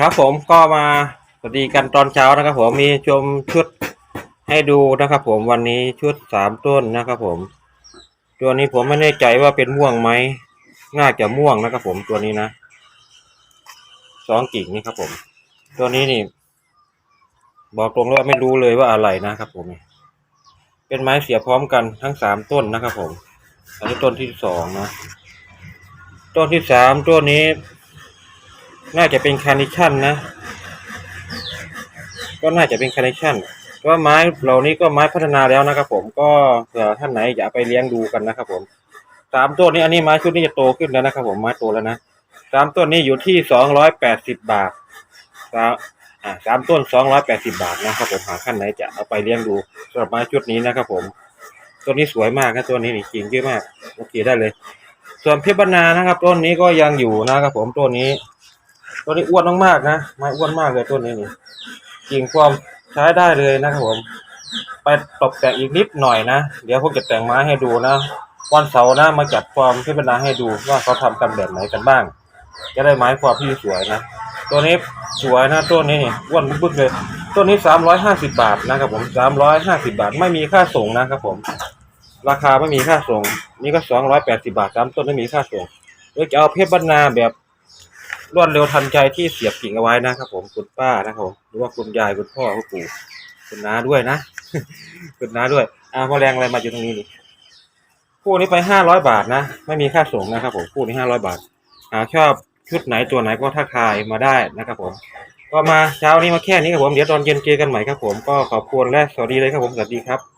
ครับผมก็มาสวัสดีกันตอนเช้านะครับ ผมมีชมชุดให้ดูนะครับ ผมวันนี้ชุดสามต้นนะครับ ผม ตัวนี้ผมไม่แน่ใจว่าเป็นม่วงไหมน่าจะม่วงนะครับ ผมตัวนี้นะสองกิ่งนี่ครับ ผม ตัวนี้นี่ บอกตรงเลยว่าไม่รู้เลยว่าอะไรนะครับ ผม เป็นไม้เสียบพร้อมกันทั้งสามต้นนะครับ ผม อันนี้ต้นที่สองนะต้นที่สามต้นนี้ น่าจะเป็นคาร์เนชั่นนะ ก็น่าจะเป็นคาร์เนชั่นก็ไม้เหล่านี้ก็ไม้พัฒนาแล้วนะครับ ผมก็เผื่อท่านไหนอยากไปเลี้ยงดูกันนะครับ ผมสามต้นนี้อันนี้ไม้ชุดนี้จะโตขึ้นแล้วนะครับ ผมไม้โตแล้วนะสามต้นนี้อยู่ที่สองร้อยแปดสิบบาทสามอ่าสามต้นสองร้อยแปดสิบาทนะครับ ผมหาท่านไหนจะเอาไปเลี้ยงดูสำหรับไม้ชุดนี้นะครับ ผมต้นนี้สวยมากนะต้นนี้นี่จริงเยอะมากโอเคได้เลย ส่วนเพชรบรรณานะครับ ต้นนี้ก็ยังอยู่นะครับ ผมต้นนี้ ตัวนี้อ้วนมากๆนะไม้อ้วนมากเลยต้นนี้นี่กิ่งความใช้ได้เลยนะครับผม ไปตกแต่งอีกนิดหน่อยนะ เดี๋ยวผมจะแต่งไม้ให้ดูนะ วันเสาร์นะมาจัดความพิจารณาให้ดูว่าเขาทำกันแบบไหนกันบ้าง จะได้ไม้ความที่สวยนะ ตัวนี้สวยนะต้นนี้นี่อ้วนบึ้กเลยต้นนี้สามร้อยห้าสิบาทนะครับผมสามร้อยห้าสิบาทไม่มีค่าส่งนะครับผม ราคาไม่มีค่าส่ง นี่ก็สองร้อยแปดสิบาทสามต้นไม่มีค่าส่งโดยจะเอาเพชรบรรณาแบบ รวดเร็วทันใจที่เสียบกิ่งเอาไว้นะครับผมคุณป้านะครับผมหรือว่าคุณยายคุณพ่อคุณปู่คุณน้าด้วยนะ คุณน้าด้วยอ่าพอแรงอะไรมาอยู่ตรงนี้นี่คู่นี้ไปห้าร้อยบาทนะ ไม่มีค่าส่งนะครับผมคู่นี้ห้าร้อยบาทหาชอบชุดไหนตัวไหนก็ทักทายมาได้นะครับผมก็มาเช้านี้มาแค่นี้ครับผมเดี๋ยวตอนเย็นเจอกันใหม่ครับผมก็ขอบคุณและสวัสดีเลยครับผมสวัสดีครับ